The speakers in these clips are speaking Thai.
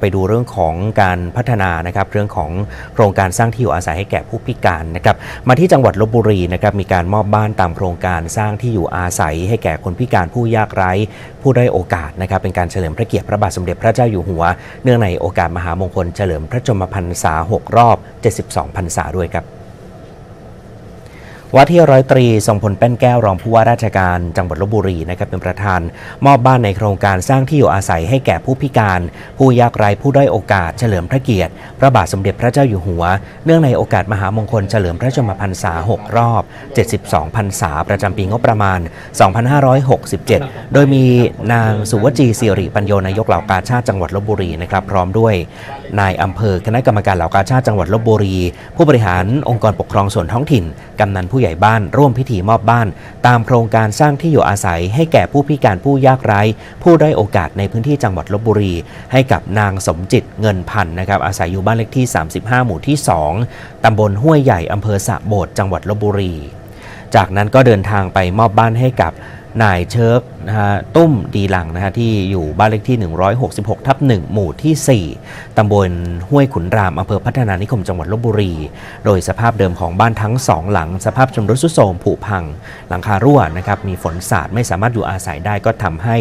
ไปดูเรื่องของการพัฒนานะครับเรื่องของโครงการสร้างที่อยู่อาศัยให้แก่ผู้พิการนะครับมาที่จังหวัดลบบุรีนะครับมีการมอบบ้านตามโครงการสร้างที่อยู่อาศัย ให้แก่คนพิการผู้ยากไร้ ผู้ได้โอกาสนะครับเป็นการเฉลิมพระเกียรติพระบาทสมเด็จพระเจ้าอยู่หัว เนื่องในโอกาสมหามงคลเฉลิมพระชนมพรรษา 6 รอบ 72 พรรษาด้วยครับ ว่าที่ร้อยตรีทรงพลแป้นแก้วรองผู้ว่าราชการจังหวัดลบบุรีนะครับเป็นประธาน มอบบ้านในโครงการสร้างที่อยู่อาศัยให้แก่ผู้พิการ ผู้ยากไร้ผู้ด้อยโอกาสเฉลิมพระเกียรติ พระบาทสมเด็จพระเจ้าอยู่หัว เนื่องในโอกาสมหามงคลเฉลิมพระชนมพรรษา 6 รอบ 72พรรษาประจำปีงบประมาณ 2567 โดยมีนางสุวจีสิริปัญโยนายกเหล่ากาชาติจังหวัดลบบุรีนะครับพร้อมด้วย นายอำเภอคณะกรรมการเหล่ากาชาติจังหวัดลบบุรี ผู้บริหารองค์กรปกครองส่วนท้องถิ่นกำนันผู้ใหญ่บ้านร่วมพิธีมอบบ้าน ตามโครงการสร้างที่อยู่อาศัย ให้แก่ผู้พิการผู้ยากไร้ ผู้ได้โอกาสในพื้นที่จังหวัดลบบุรี ให้กับนางสมจิตเงินพันนะครับอาศัยอยู่บ้านเลขที่ 35 หมู่ที่ 2 ตำบลห้วยใหญ่อำเภอสะโบดจังหวัดลบบุรี จากนั้นก็เดินทางไปมอบบ้านให้กับ นายเชิร์กนะฮะตุ้มดีหลังนะฮะที่อยู่บ้านเลขที่ 166 ทับ 1 หมู่ที่ 4 ตำบลห้วยขุนรามอำเภอพัฒนานิคมจังหวัดลบบุรี โดยสภาพเดิมของบ้านทั้งสองหลัง สภาพชำรุดทรุดโทรมผุพัง หลังคารั่วนะครับ มีฝนสาดไม่สามารถอยู่อาศัยได้ก็ทำให้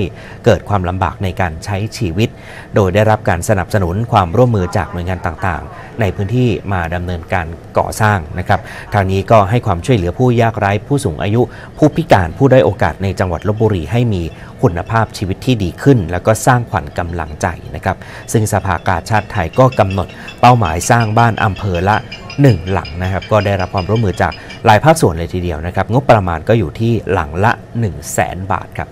เกิดความลำบากในการใช้ชีวิต โดยได้รับการสนับสนุนความร่วมมือจากหน่วยงานต่างๆ ในพื้นที่มาดำเนินการก่อสร้างนะครับ ทางนี้ก็ให้ความช่วยเหลือผู้ยากไร้ผู้สูงอายุ ผู้พิการผู้ได้อยโอกาสในจังังหวัดลบบุรีให้มีคุณภาพชีวิตที่ดีขึ้น แล้วก็สร้างขวัญกำลังใจนะครับ ซึ่งสภากาชาติไทยก็กำหนดเป้าหมายสร้างบ้านอำเภอละ 1 หลังนะครับ ก็ได้รับความร่วมมือจากหลายภาคส่วนเลยทีเดียวนะครับ งบประมาณก็อยู่ที่หลังละ 1 0 0 0 0แสนบาทครับ